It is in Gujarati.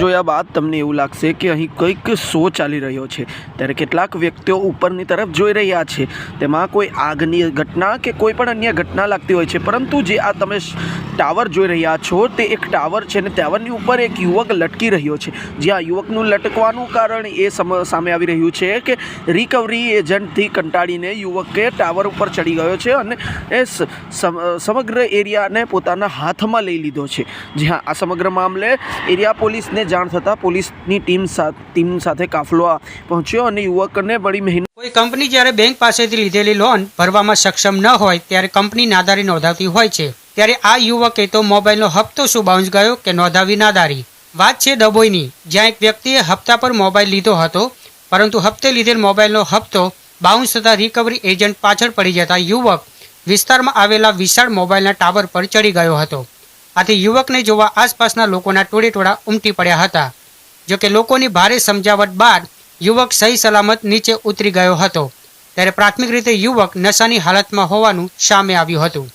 જોયા બાદ તમને એવું લાગશે કે અહીં કંઈક શો ચાલી રહ્યો છે. ત્યારે કેટલાક વ્યક્તિઓ ઉપરની તરફ જોઈ રહ્યા છે. તેમાં કોઈ આગની ઘટના કે કોઈ પણ અન્ય ઘટના લાગતી હોય છે. પરંતુ જે આ તમે ટાવર જોઈ રહ્યા છો, તે એક ટાવર છે ને ટાવરની ઉપર એક યુવક લટકી રહ્યો છે. જ્યાં યુવકનું લટકવાનું કારણ એ સામે આવી રહ્યું છે કે રિકવરી એજન્ટથી કંટાળીને યુવકે ટાવર ઉપર ચડી ગયો છે અને એ સમગ્ર એરિયાને પોતાના હાથમાં લઈ લીધો છે. જ્યાં આ સમગ્ર મામલે એરિયા પોલીસને જાણ થતાં પોલીસની ટીમ ટીમ સાથે કાફલો પહોંચ્યો અને યુવકને બળી મહેનત કોઈ કંપની જ્યારે બેંક પાસેથી લીધેલી લોન ભરવામાં સક્ષમ ન હોય ત્યારે કંપની નાદારી નોંધાવતી હોય છે. ત્યારે આ યુવકે તો મોબાઈલનો હપ્તો શું બાઉન્સ ગયો કે નોંધાવી નાદારી? વાત છે ડભોઈની, જ્યાં એક વ્યક્તિએ હપ્તા પર મોબાઈલ લીધો હતો, પરંતુ હપ્તે લીધેલ મોબાઈલનો હપ્તો બાઉન્સ થતાં રિકવરી એજન્ટ પાછળ પડી જતા યુવક વિસ્તારમાં આવેલા વિશાળ મોબાઈલના ટાવર પર ચડી ગયો હતો. આથી યુવકને જોવા આસપાસના લોકોના ટોળે ટોળા ઉમટી પડ્યા હતા. જોકે લોકોની ભારે સમજાવટ બાદ યુવક સહી સલામત નીચે ઉતરી ગયો હતો. ત્યારે પ્રાથમિક રીતે યુવક નશાની હાલતમાં હોવાનું સામે આવ્યું હતું.